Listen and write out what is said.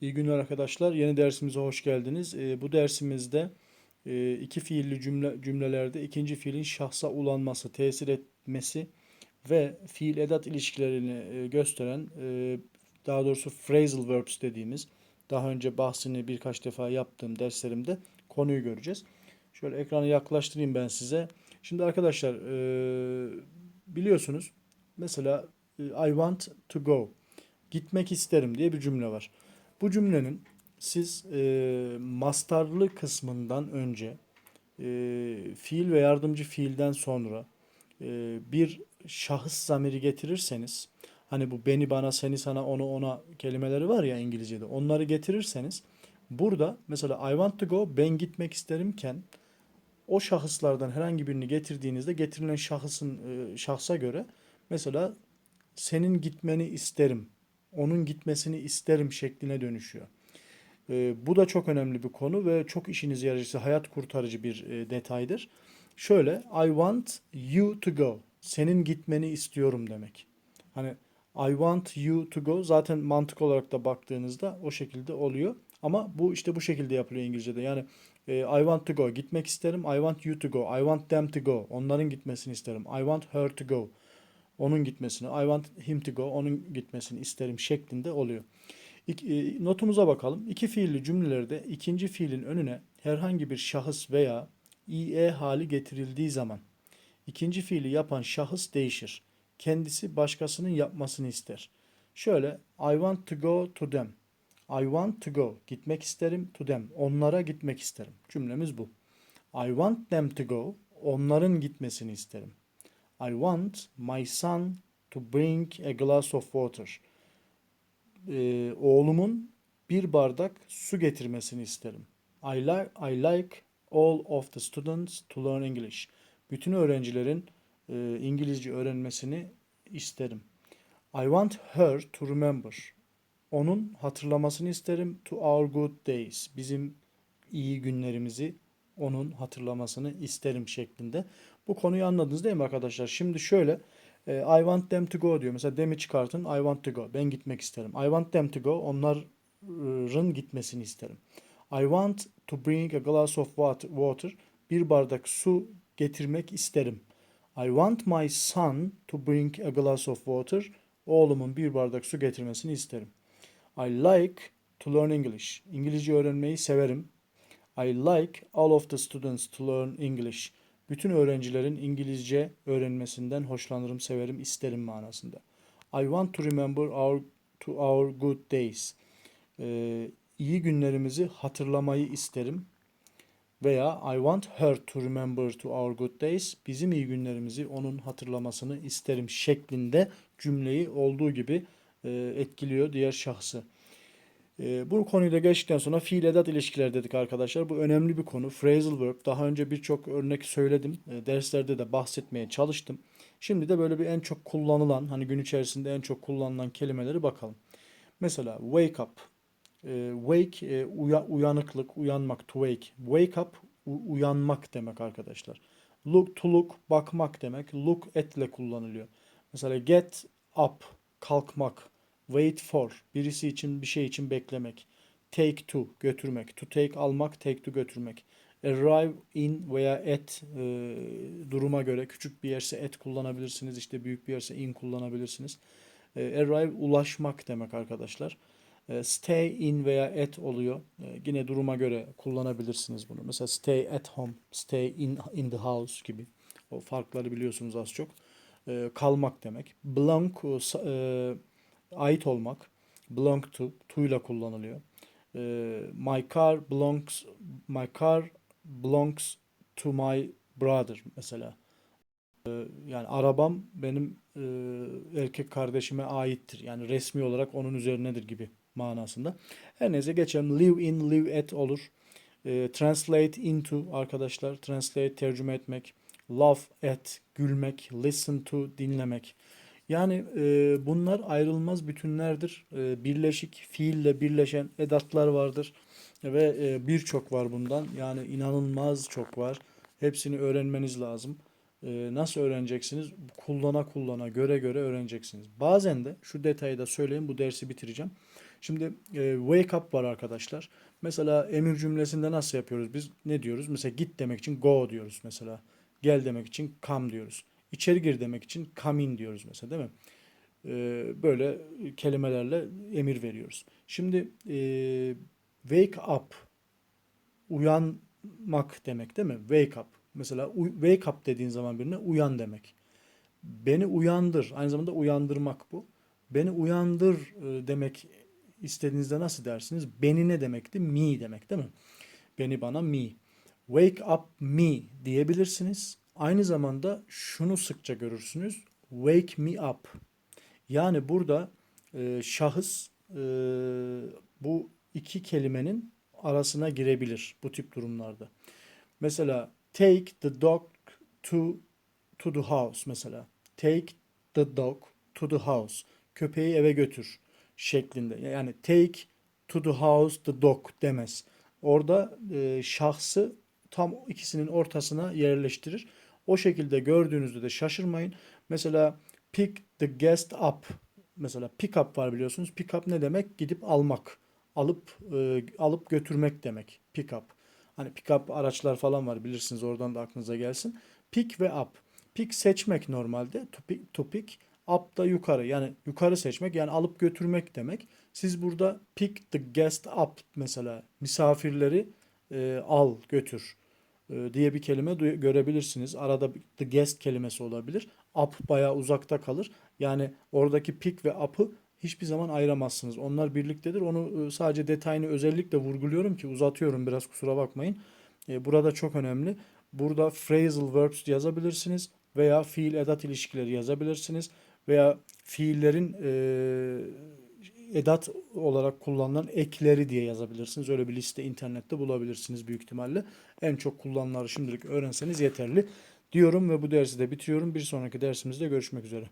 İyi günler arkadaşlar. Yeni dersimize hoş geldiniz. Ee, bu dersimizde e, iki fiilli cümle cümlelerde ikinci fiilin şahsa ulanması, tesir etmesi ve fiil edat ilişkilerini e, gösteren e, daha doğrusu phrasal verbs dediğimiz daha önce bahsini birkaç defa yaptığım derslerimde konuyu göreceğiz. Şöyle ekranı yaklaştırayım ben size. Şimdi arkadaşlar e, biliyorsunuz mesela e, I want to go gitmek isterim diye bir cümle var. Bu cümlenin siz e, mastarlı kısmından önce e, fiil ve yardımcı fiilden sonra e, bir şahıs zamiri getirirseniz hani bu beni bana seni sana onu ona kelimeleri var ya İngilizce'de onları getirirseniz burada mesela I want to go ben gitmek isterimken o şahıslardan herhangi birini getirdiğinizde getirilen şahısın e, şahsa göre mesela senin gitmeni isterim onun gitmesini isterim şekline dönüşüyor. E, bu da çok önemli bir konu ve çok işinize yarayıcı, hayat kurtarıcı bir e, detaydır. Şöyle, I want you to go. Senin gitmeni istiyorum demek. Hani I want you to go zaten mantık olarak da baktığınızda o şekilde oluyor. Ama bu işte bu şekilde yapılıyor İngilizce'de. Yani e, I want to go. Gitmek isterim. I want you to go. I want them to go. Onların gitmesini isterim. I want her to go onun gitmesini, I want him to go, onun gitmesini isterim şeklinde oluyor. İki, e, notumuza bakalım. İki fiilli cümlelerde ikinci fiilin önüne herhangi bir şahıs veya ie hali getirildiği zaman ikinci fiili yapan şahıs değişir. Kendisi başkasının yapmasını ister. Şöyle I want to go to them. I want to go. Gitmek isterim to them. Onlara gitmek isterim. Cümlemiz bu. I want them to go. Onların gitmesini isterim. I want my son to bring a glass of water. Ee, oğlumun bir bardak su getirmesini isterim. I like, I like all of the students to learn English. Bütün öğrencilerin e, İngilizce öğrenmesini isterim. I want her to remember. Onun hatırlamasını isterim to our good days. Bizim iyi günlerimizi onun hatırlamasını isterim şeklinde. Bu konuyu anladınız değil mi arkadaşlar? Şimdi şöyle e, I want them to go diyor. Mesela them'i çıkartın. I want to go. Ben gitmek isterim. I want them to go. Onların gitmesini isterim. I want to bring a glass of water. Bir bardak su getirmek isterim. I want my son to bring a glass of water. Oğlumun bir bardak su getirmesini isterim. I like to learn English. İngilizce öğrenmeyi severim. I like all of the students to learn English. Bütün öğrencilerin İngilizce öğrenmesinden hoşlanırım, severim, isterim manasında. I want to remember our to our good days. Ee, iyi günlerimizi hatırlamayı isterim. Veya I want her to remember to our good days. Bizim iyi günlerimizi onun hatırlamasını isterim şeklinde cümleyi olduğu gibi e, etkiliyor diğer şahsı. E, bu konuyu da geçtikten sonra fiil edat ilişkiler dedik arkadaşlar. Bu önemli bir konu. Phrasal verb. Daha önce birçok örnek söyledim. E, derslerde de bahsetmeye çalıştım. Şimdi de böyle bir en çok kullanılan, hani gün içerisinde en çok kullanılan kelimeleri bakalım. Mesela wake up. E, wake e, uya, uyanıklık, uyanmak, to wake. Wake up uyanmak demek arkadaşlar. Look to look bakmak demek. Look at ile kullanılıyor. Mesela get up kalkmak. Wait for birisi için bir şey için beklemek. Take to götürmek. To take almak, take to götürmek. Arrive in veya at e, duruma göre küçük bir yerse at kullanabilirsiniz. İşte büyük bir yerse in kullanabilirsiniz. E, arrive ulaşmak demek arkadaşlar. E, stay in veya at oluyor. E, yine duruma göre kullanabilirsiniz bunu. Mesela stay at home, stay in in the house gibi. O farkları biliyorsunuz az çok. E, kalmak demek. Belong e, ait olmak belong to to ile kullanılıyor. E, my car belongs my car belongs to my brother mesela. E, yani arabam benim e, erkek kardeşime aittir. Yani resmi olarak onun üzerinedir gibi manasında. Her neyse geçelim. Live in, live at olur. E, translate into arkadaşlar. Translate tercüme etmek. Laugh at gülmek. Listen to dinlemek. Yani e, bunlar ayrılmaz bütünlerdir. E, birleşik fiille birleşen edatlar vardır ve e, birçok var bundan. Yani inanılmaz çok var. Hepsini öğrenmeniz lazım. E, nasıl öğreneceksiniz? Kullana kullana, göre göre öğreneceksiniz. Bazen de şu detayı da söyleyeyim, bu dersi bitireceğim. Şimdi e, wake up var arkadaşlar. Mesela emir cümlesinde nasıl yapıyoruz biz? Ne diyoruz? Mesela git demek için go diyoruz mesela. Gel demek için come diyoruz. İçeri gir demek için come in diyoruz mesela değil mi? E, böyle kelimelerle emir veriyoruz. Şimdi e, wake up uyanmak demek değil mi? Wake up. Mesela wake up dediğin zaman birine uyan demek. Beni uyandır. Aynı zamanda uyandırmak bu. Beni uyandır e, demek istediğinizde nasıl dersiniz? Beni ne demekti? Me demek değil mi? Beni bana me. Wake up me diyebilirsiniz. Aynı zamanda şunu sıkça görürsünüz. Wake me up. Yani burada e, şahıs e, bu iki kelimenin arasına girebilir bu tip durumlarda. Mesela take the dog to to the house mesela. Take the dog to the house. Köpeği eve götür şeklinde. Yani take to the house the dog demez. Orada e, şahsı tam ikisinin ortasına yerleştirir. O şekilde gördüğünüzde de şaşırmayın. Mesela pick the guest up. Mesela pick up var biliyorsunuz. Pick up ne demek? Gidip almak. Alıp e, alıp götürmek demek. Pick up. Hani pick up araçlar falan var bilirsiniz oradan da aklınıza gelsin. Pick ve up. Pick seçmek normalde. To pick, to pick. Up da yukarı. Yani yukarı seçmek yani alıp götürmek demek. Siz burada pick the guest up mesela misafirleri e, al götür diye bir kelime görebilirsiniz. Arada the guest kelimesi olabilir. Up bayağı uzakta kalır. Yani oradaki pick ve up'ı hiçbir zaman ayıramazsınız. Onlar birliktedir. Onu e, sadece detayını özellikle vurguluyorum ki uzatıyorum biraz kusura bakmayın. E, Burada çok önemli. Burada phrasal verbs yazabilirsiniz veya fiil edat ilişkileri yazabilirsiniz veya fiillerin e, edat olarak kullanılan ekleri diye yazabilirsiniz. Öyle bir liste internette bulabilirsiniz büyük ihtimalle. En çok kullanılanları şimdilik öğrenseniz yeterli diyorum ve bu dersi de bitiriyorum. Bir sonraki dersimizde görüşmek üzere.